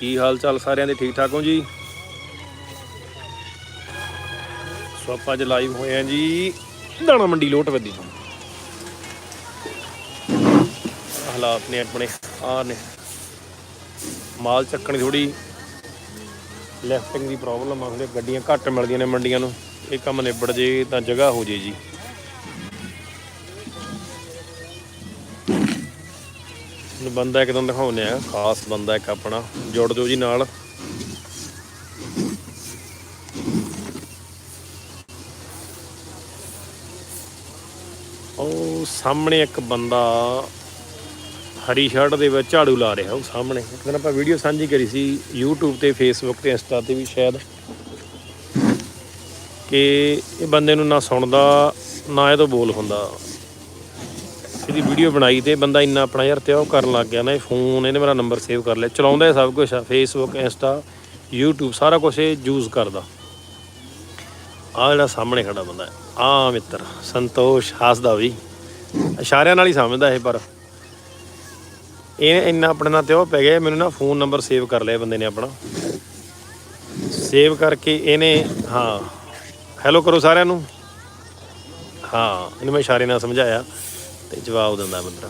ਕੀ ਹਾਲ ਚਾਲ ਸਾਰਿਆਂ ਦੇ? ਠੀਕ ਠਾਕ ਹੋ ਜੀ? ਸੋ ਆਪਾਂ ਅੱਜ ਲਾਈਵ ਹੋਏ ਆ ਜੀ ਦਾਣਾ ਮੰਡੀ ਲੋਟ ਵੱਦੀ ਤੋਂ। ਹਾਲਾਤ ਨੇ ਆਪਣੇ ਆ ਨੇ। ਮਾਲ ਚੱਕਣ ਦੀ ਥੋੜੀ ਲੈਫਟਿੰਗ ਦੀ ਪ੍ਰੋਬਲਮ ਆ ਉਹਦੇ ਗੱਡੀਆਂ ਘੱਟ ਮਿਲਦੀਆਂ ਨੇ ਮੰਡੀਆਂ ਨੂੰ। ਇਹ ਕੰਮ ਨਿਬੜ ਜੇ ਤਾਂ ਜਗ੍ਹਾ ਹੋ ਜੇ ਜੀ। ਨੂੰ ਬੰਦਾ ਇੱਕ ਦਿਨ ਦਿਖਾਉਂਦੇ ਆ ਖਾਸ ਬੰਦਾ ਇੱਕ ਆਪਣਾ, ਜੁੜ ਦਿਓ ਜੀ ਨਾਲ। ਉਹ ਸਾਹਮਣੇ ਇੱਕ ਬੰਦਾ ਹਰੀ ਸ਼ਰਟ ਦੇ ਵਿੱਚ ਝਾੜੂ ਲਾ ਰਿਹਾ ਉਹ ਸਾਹਮਣੇ। ਇੱਕ ਦਿਨ ਆਪਾਂ ਵੀਡੀਓ ਸਾਂਝੀ ਕਰੀ ਸੀ YouTube ਤੇ Facebook ਤੇ Insta ਤੇ ਵੀ ਸ਼ਾਇਦ। ਕਿ ਇਹ ਬੰਦੇ ਨੂੰ ਨਾ ਸੁਣਦਾ, ਨਾ ਇਹ ਤੋਂ ਬੋਲ ਹੁੰਦਾ। ਇਹਦੀ ਵੀਡੀਓ ਬਣਾਈ ਤੇ ਬੰਦਾ ਇੰਨਾ ਆਪਣਾ ਯਾਰ ਤੇ ਉਹ ਕਰਨ ਲੱਗ ਗਿਆ ਨਾ, ਇਹ ਫੋਨ, ਇਹਨੇ ਮੇਰਾ ਨੰਬਰ ਸੇਵ ਕਰ ਲਿਆ। ਚਲਾਉਂਦਾ ਇਹ ਸਭ ਕੁਝ ਆ ਫੇਸਬੁੱਕ ਇੰਸਟਾ YouTube, ਸਾਰਾ ਕੁਝ ਇਹ ਯੂਜ਼ ਕਰਦਾ। ਆ ਜਿਹੜਾ ਸਾਹਮਣੇ ਖੜਾ ਬੰਦਾ ਆ ਮਿੱਤਰ, ਸੰਤੋਸ਼ ਹੱਸਦਾ ਵੀ। ਇਸ਼ਾਰਿਆਂ ਨਾਲ ਹੀ ਸਮਝਦਾ ਇਹ, ਪਰ ਇਹ ਇੰਨਾ ਆਪਣੇ ਨਾਲ ਤੇ ਉਹ ਪੈ ਗਿਆ ਮੈਨੂੰ ਨਾ ਫੋਨ ਨੰਬਰ ਸੇਵ ਕਰ ਲਿਆ ਬੰਦੇ ਨੇ ਆਪਣਾ। ਸੇਵ ਕਰਕੇ ਇਹਨੇ, ਹਾਂ। ਹੈਲੋ ਕਰੋ ਸਾਰਿਆਂ ਨੂੰ। ਹਾਂ, ਇਹਨੂੰ ਮੈਂ ਇਸ਼ਾਰੇ ਨਾਲ ਸਮਝਾਇਆ। ਤੇ ਜਵਾਬ ਦਿੰਦਾ ਮਿੱਤਰ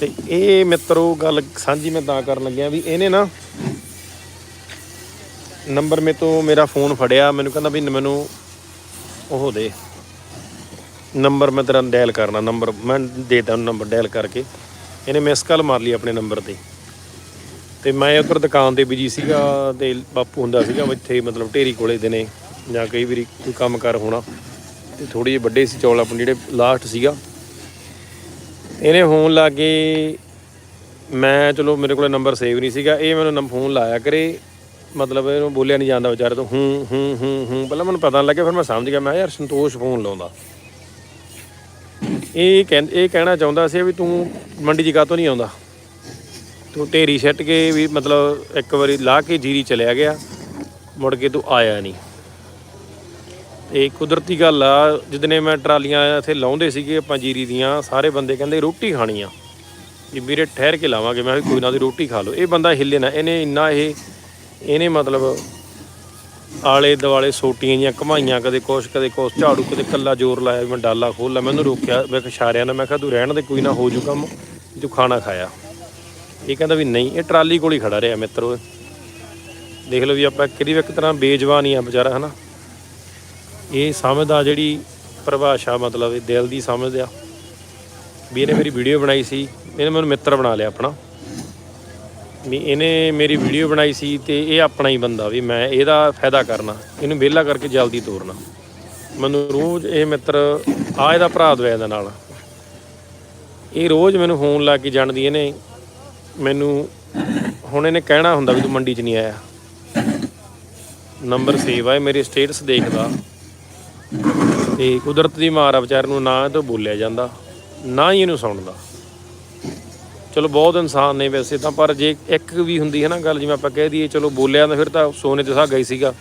ਤੇ ਇਹ ਮਿੱਤਰੋ ਗੱਲ ਸਾਂਝੀ ਮੈਂ ਤਾਂ ਕਰਨ ਲੱਗਿਆ ਵੀ ਇਹਨੇ ਨਾ ਨੰਬਰ ਮੇ ਤੋਂ ਮੇਰਾ ਫੋਨ ਫੜਿਆ, ਮੈਨੂੰ ਕਹਿੰਦਾ ਵੀ ਮੈਨੂੰ ਉਹ ਦੇ। ਨੰਬਰ ਮੈਂ ਤੇਰਾ ਡਾਇਲ ਕਰਨਾ, ਨੰਬਰ ਮੈਂ ਦੇਤਾ ਉਹਨੂੰ ਨੰਬਰ ਡਾਇਲ ਕਰਕੇ। ਇਹਨੇ ਮਿਸ ਕਾਲ ਮਾਰ ਲਈ ਆਪਣੇ ਨੰਬਰ ਤੇ। ਤੇ ਮੈਂ ਉੱਧਰ ਦੁਕਾਨ ਤੇ ਬਿਜ਼ੀ ਸੀਗਾ ਤੇ ਬਾਪੂ ਹੁੰਦਾ ਸੀਗਾ ਇੱਥੇ ਮਤਲਬ ਢੇਰੀ ਕੋਲੇ ਦੇ ਨੇ, ਜਾਂ ਕਈ ਵਾਰੀ ਕੋਈ ਕੰਮ ਕਰ ਹੋਣਾ। ਤੇ ਥੋੜੀ ਜਿਹੇ ਵੱਡੇ ਸੀ ਚੌਲ ਆਪਣੇ ਜਿਹੜੇ ਲਾਸਟ ਸੀਗਾ। ਇਹਨੇ ਫੋਨ ਲਾ ਕੇ ਮੈਂ ਚਲੋ ਮੇਰੇ ਕੋਲ ਨੰਬਰ ਸੇਵ ਨਹੀਂ ਸੀਗਾ, ਇਹ ਮੈਨੂੰ ਨੰਬਰ ਫੋਨ ਲਾਇਆ ਕਰੇ, ਮਤਲਬ ਇਹਨੂੰ ਬੋਲਿਆ ਨਹੀਂ ਜਾਂਦਾ ਵਿਚਾਰੇ ਤੋਂ, ਹੂੰ ਹੂੰ ਹੂੰ ਹੂੰ, ਪਹਿਲਾਂ ਮੈਨੂੰ ਪਤਾ ਨਹੀਂ ਲੱਗਿਆ, ਫਿਰ ਮੈਂ ਸਮਝ ਗਿਆ, ਮੈਂ ਕਿਹਾ ਯਾਰ ਸੰਤੋਸ਼ ਫੋਨ ਲਾਉਂਦਾ। ਇਹ ਕਹਿੰ, ਇਹ ਕਹਿਣਾ ਚਾਹੁੰਦਾ ਸੀ ਵੀ ਤੂੰ ਮੰਡੀ 'ਚ ਕਾਹਤੋਂ ਨਹੀਂ ਆਉਂਦਾ? ਤੂੰ ਢੇਰੀ ਛੱਟ ਕੇ ਵੀ ਮਤਲਬ ਇੱਕ ਵਾਰੀ ਲਾ ਕੇ ਜੀਰੀ ਚਲਿਆ ਗਿਆ, ਮੁੜ ਕੇ ਤੂੰ ਆਇਆ ਨਹੀਂ। ਇਹ ਕੁਦਰਤੀ ਗੱਲ ਆ ਜਿੱਦਨੇ ਮੈਂ ਟਰਾਲੀਆਂ ਇੱਥੇ ਲਾਉਂਦੇ ਸੀਗੇ ਆਪਾਂ ਜੀਰੀ ਦੀਆਂ, ਸਾਰੇ ਬੰਦੇ ਕਹਿੰਦੇ ਰੋਟੀ ਖਾਣੀ ਆ ਵੀ ਵੀਰੇ ਠਹਿਰ ਕੇ ਲਾਵਾਂਗੇ, ਮੈਂ ਵੀ ਕੋਈ ਨਾ ਦੀ ਰੋਟੀ ਖਾ ਲਓ। ਇਹ ਬੰਦਾ ਹਿੱਲੇ ਨਾ, ਇਹਨੇ ਇੰਨਾ ਇਹ, ਇਹਨੇ ਮਤਲਬ ਆਲੇ ਦੁਆਲੇ ਸੋਟੀਆਂ ਜੀਆਂ ਘਮਾਈਆਂ, ਕਦੇ ਕੁਛ ਕਦੇ ਕੁਛ, ਝਾੜੂ, ਕਦੇ ਕੱਲਾ ਜ਼ੋਰ ਲਾਇਆ ਮੈਂ ਡਾਲਾ ਖੋਲ ਲਾ ਮੈਨੂੰ ਰੋਕਿਆ, ਮੈਂ ਕਿਹਾ ਇਸ਼ਾਰਿਆਂ ਨਾਲ, ਮੈਂ ਕਿਹਾ ਤੂੰ ਰਹਿਣ ਦੇ, ਕੋਈ ਨਾ ਹੋ ਜੂ ਕੰਮ, ਤੂੰ ਖਾਣਾ ਖਾਇਆ। ਇਹ ਕਹਿੰਦਾ ਵੀ ਨਹੀਂ, ਇਹ ਟਰਾਲੀ ਕੋਲ ਹੀ ਖੜਾ ਰਿਹਾ ਮਿੱਤਰੋ। ਦੇਖ ਲਓ ਵੀ ਆਪਾਂ ਕਿਹਦੀ ਵੀ ਇੱਕ ਤਰ੍ਹਾਂ ਬੇਜਵਾਨ ਹੀ ਆ ਵਿਚਾਰਾ, ਹਨਾ? ਇਹ ਸਮਝਦਾ ਜਿਹੜੀ ਪਰਿਭਾਸ਼ਾ ਮਤਲਬ ਇਹ ਦਿਲ ਦੀ ਸਮਝਦਾ। ਵੀ ਇਹਨੇ ਮੇਰੀ ਵੀਡੀਓ ਬਣਾਈ ਸੀ, ਇਹਨੇ ਮੈਨੂੰ ਮਿੱਤਰ ਬਣਾ ਲਿਆ ਆਪਣਾ। ਵੀ ਇਹਨੇ ਮੇਰੀ ਵੀਡੀਓ ਬਣਾਈ ਸੀ ਤੇ ਇਹ ਆਪਣਾ ਹੀ ਬੰਦਾ ਵੀ ਮੈਂ ਇਹਦਾ ਫਾਇਦਾ ਕਰਨਾ, ਇਹਨੂੰ ਵਿਹਲਾ ਕਰਕੇ ਜਲਦੀ ਤੋਰਨਾ। ਮੈਨੂੰ ਰੋਜ਼ ਇਹ ਮਿੱਤਰ, ਆ ਇਹਦਾ ਭਰਾ ਦਵਾਇਆ ਦੇ ਨਾਲ। ਇਹ ਰੋਜ਼ ਮੈਨੂੰ ਫੋਨ ਲਾ ਕੇ ਜਾਣਦੀ ਇਹਨੇ। ਮੈਨੂੰ ਹੁਣ ਇਹਨੇ ਕਹਿਣਾ ਹੁੰਦਾ ਵੀ ਤੂੰ ਮੰਡੀ 'ਚ ਨਹੀਂ ਆਇਆ। ਨੰਬਰ ਸੇਵ ਆ ਮੇਰੇ ਸਟੇਟਸ ਦੇਖਦਾ। ਤੇ ਕੁਦਰਤ ਦੀ ਮਾਰ ਆ ਵਿਚਾਰ ਨੂੰ ਨਾ ਇਹ ਤੋਂ ਬੋਲਿਆ ਜਾਂਦਾ, ਨਾ ਹੀ ਇਹਨੂੰ ਸੁਣਦਾ। ਚਲੋ ਬਹੁਤ ਇਨਸਾਨ ਨੇ ਵੈਸੇ ਤਾਂ, ਪਰ ਜੇ ਇੱਕ ਵੀ ਹੁੰਦੀ ਹੈ ਨਾ ਗੱਲ, ਜਿਵੇਂ ਆਪਾਂ ਕਹਿ ਦਈਏ, ਚਲੋ ਬੋਲਿਆ ਤਾਂ ਫਿਰ ਤਾਂ ਸੋਨੇ ਤੇ ਸਾਗਾ ਹੀ ਸੀਗਾ।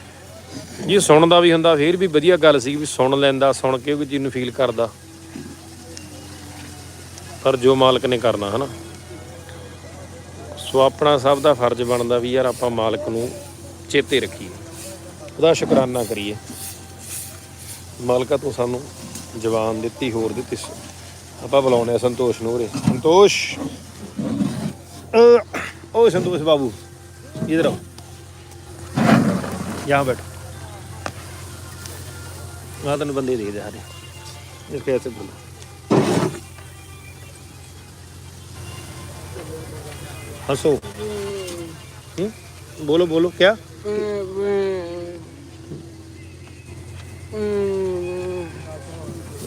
ਜੇ ਸੁਣਦਾ ਵੀ ਹੁੰਦਾ, ਫਿਰ ਵੀ ਵਧੀਆ ਗੱਲ ਸੀ ਵੀ ਸੁਣ ਲੈਂਦਾ, ਸੁਣ ਕੇ ਕੋਈ ਚੀਜ਼ ਨੂੰ ਫੀਲ ਕਰਦਾ। ਪਰ ਜੋ ਮਾਲਕ ਨੇ ਕਰਨਾ, ਹਨਾ। ਸੋ ਆਪਣਾ ਸਭ ਦਾ ਫਰਜ਼ ਬਣਦਾ ਵੀ ਯਾਰ ਆਪਾਂ ਮਾਲਕ ਨੂੰ ਚੇਤੇ ਰੱਖੀਏ। ਉਹਦਾ ਸ਼ੁਕਰਾਨਾ ਕਰੀਏ। ਮਾਲਕਾ ਤੋਂ ਸਾਨੂੰ ਜਵਾਨ ਦਿੱਤੀ, ਹੋਰ ਦਿੱਤੀ ਆਪਾਂ ਬੁਲਾਉਣੇ ਸੰਤੋਸ਼ ਨੂੰ ਉਰੇ। ਸੰਤੋਸ਼! ਓ ਸੰਤੋਸ਼ ਬਾਬੂ, ਇਧਰ ਆਓ। ਯਹਾਂ ਬੈਠੋ। ਮੈਂ ਤੈਨੂੰ ਬੰਦੇ ਦੇਖਦੇ ਹਾਰੇ। ਇਹ ਕਿਹਦੇ ਬੋਲੋ। हंसो ਬੋਲੋ ਬੋਲੋ बोलो क्या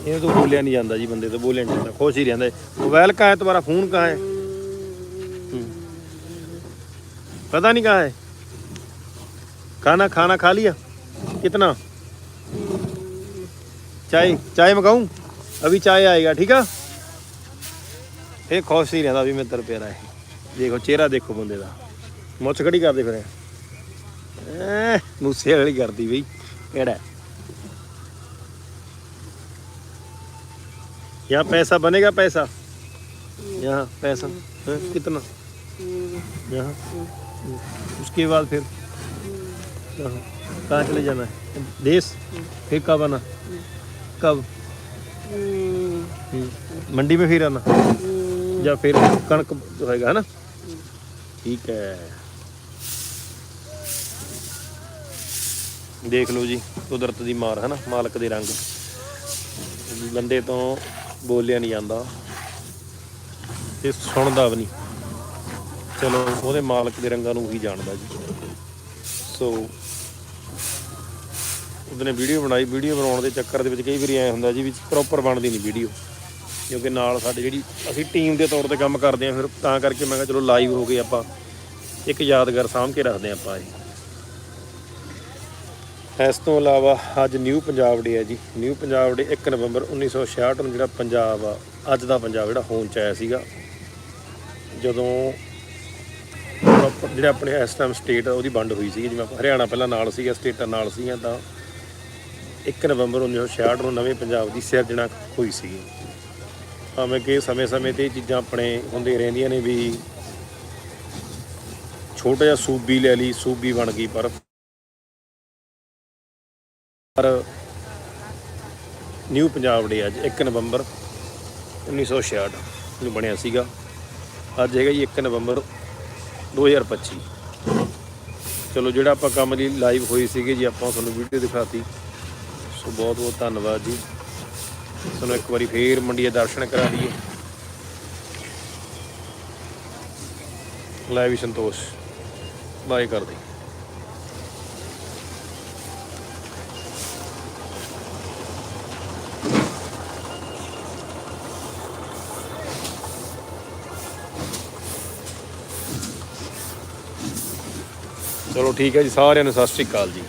ਇਹ ਤੋਂ ਬੋਲਿਆ ਨਹੀਂ ਜਾਂਦਾ ਜੀ ਬੰਦੇ ਤੋਂ ਬੋਲਿਆ ਨਹੀਂ ਜਾਂਦਾ ਖੁਸ਼ ਹੀ ਰਹਿੰਦਾ ਹੈ। मोबाइल कहाँ है तुम्हारा फोन कहाँ है हम्म। पता नहीं कहाँ है खाना खाना खा लिया कितना चाय चाय मंगाऊं अभी चाय आएगा ठीक है ਇਹ ਖੁਸ਼ ਹੀ ਰਹਿੰਦਾ ਵੀ ਮਿੱਤਰ ਪਿਆਰਾ ਹੈ ਦੇਖੋ ਚਿਹਰਾ ਦੇਖੋ ਬੰਦੇ ਦਾ ਮੁੱਛ ਖੜੀ ਕਰਦੇ ਫਿਰ ਐ ਮੂਸੇ ਵਾਲੀ ਕਰਦੀ ਬਈ ਕਿਹੜਾ यहाँ पैसा बनेगा पैसा यहाँ पैसा हाँ, कितना यहाँ उसके बाद फिर कहाँ कहाँ चले जाना है देश फिर कब आना कब हम्म, मंडी में फिर आना या फिर कणक होएगा है ना ठीक है ਦੇਖ ਲਓ ਜੀ ਕੁਦਰਤ ਦੀ ਮਾਰ ਹੈ ਨਾ ਮਾਲਕ ਦੇ ਰੰਗ ਬੰਦੇ ਤੋਂ ਬੋਲਿਆ ਨਹੀਂ ਜਾਂਦਾ। ਤੇ ਸੁਣਦਾ ਵੀ ਨਹੀਂ। ਚਲੋ, ਉਹਦੇ ਮਾਲਕ ਦੇ ਰੰਗਾਂ ਨੂੰ ਹੀ ਜਾਣਦਾ ਜੀ। ਸੋ ਉਹਨੇ ਵੀਡੀਓ ਬਣਾਈ। ਵੀਡੀਓ ਬਣਾਉਣ ਦੇ ਚੱਕਰ ਦੇ ਵਿੱਚ ਕਈ ਵਾਰੀ ਐ ਹੁੰਦਾ ਜੀ ਵੀ ਪ੍ਰੋਪਰ ਬਣਦੀ ਨਹੀਂ ਵੀਡੀਓ। ਕਿਉਂਕਿ ਨਾਲ ਸਾਡੇ ਜਿਹੜੀ ਅਸੀਂ ਟੀਮ ਦੇ ਤੌਰ ਤੇ ਕੰਮ ਕਰਦੇ ਆ ਫਿਰ ਤਾਂ ਕਰਕੇ ਮੈਂ ਕਿਹਾ ਚਲੋ ਲਾਈਵ ਹੋ ਗਏ ਆਪਾਂ। ਇੱਕ ਯਾਦਗਾਰ ਸਾਂਭ ਕੇ ਰੱਖਦੇ ਹਾਂ ਆਪਾਂ ਇਹ। ਇਸ ਤੋਂ ਇਲਾਵਾ ਅੱਜ ਨਿਊ ਪੰਜਾਬ ਡੇ ਹੈ ਜੀ। ਨਿਊ ਪੰਜਾਬ ਡੇ 1 ਨਵੰਬਰ 1966 ਨੂੰ ਜਿਹੜਾ ਪੰਜਾਬ ਆ, ਅੱਜ ਦਾ ਪੰਜਾਬ ਜਿਹੜਾ ਹੋਂਦ ਚ ਆਇਆ ਸੀਗਾ। ਜਦੋਂ ਜਿਹੜਾ ਆਪਣੇ ਇਸ ਟਾਈਮ ਸਟੇਟ ਉਹਦੀ ਵੰਡ ਹੋਈ ਸੀ ਜਿਵੇਂ ਹਰਿਆਣਾ ਪਹਿਲਾਂ ਨਾਲ ਸੀਗਾ, ਸਟੇਟਾਂ ਨਾਲ ਸੀਗੀਆਂ, ਤਾਂ 1 ਨਵੰਬਰ 1966 ਨੂੰ ਨਵੇਂ ਪੰਜਾਬ ਦੀ ਸਿਰਜਣਾ ਹੋਈ ਸੀਗੀ। ਭਾਵੇਂ ਕਿ ਸਮੇਂ-ਸਮੇਂ ਤੇ ਇਹ ਚੀਜ਼ਾਂ ਆਪਣੇ ਹੁੰਦੇ ਰਹਿੰਦੀਆਂ ਨੇ ਵੀ, ਛੋਟਾ ਜਿਹਾ ਸੂਬੀ ਲੈ ਲਈ, ਸੂਬੀ ਬਣ ਗਈ ਪਰ ਪਰ ਨਿਊ ਪੰਜਾਬ ਡੇ ਅੱਜ 1 ਨਵੰਬਰ 1966 ਨੂੰ ਬਣਿਆ ਸੀਗਾ। ਅੱਜ ਹੈਗਾ ਜੀ 1 ਨਵੰਬਰ 2025 ਚਲੋ ਜਿਹੜਾ ਆਪਾਂ ਕੰਮ ਲਈ ਲਾਈਵ ਹੋਈ ਸੀਗੀ ਜੀ, ਆਪਾਂ ਤੁਹਾਨੂੰ ਵੀਡੀਓ ਦਿਖਾਤੀ। ਸੋ ਬਹੁਤ ਬਹੁਤ ਧੰਨਵਾਦ ਜੀ। ਤੁਹਾਨੂੰ ਇੱਕ ਵਾਰੀ ਫੇਰ ਮੰਡੀ ਦੇ ਦਰਸ਼ਨ ਕਰਾ ਦਈਏ। ਲੈ ਸੰਤੋਸ਼। ਬਾਏ ਕਰ ਚਲੋ ਠੀਕ ਹੈ ਜੀ ਸਾਰਿਆਂ ਨੂੰ ਸਤਿ ਸ਼੍ਰੀ ਅਕਾਲ ਜੀ।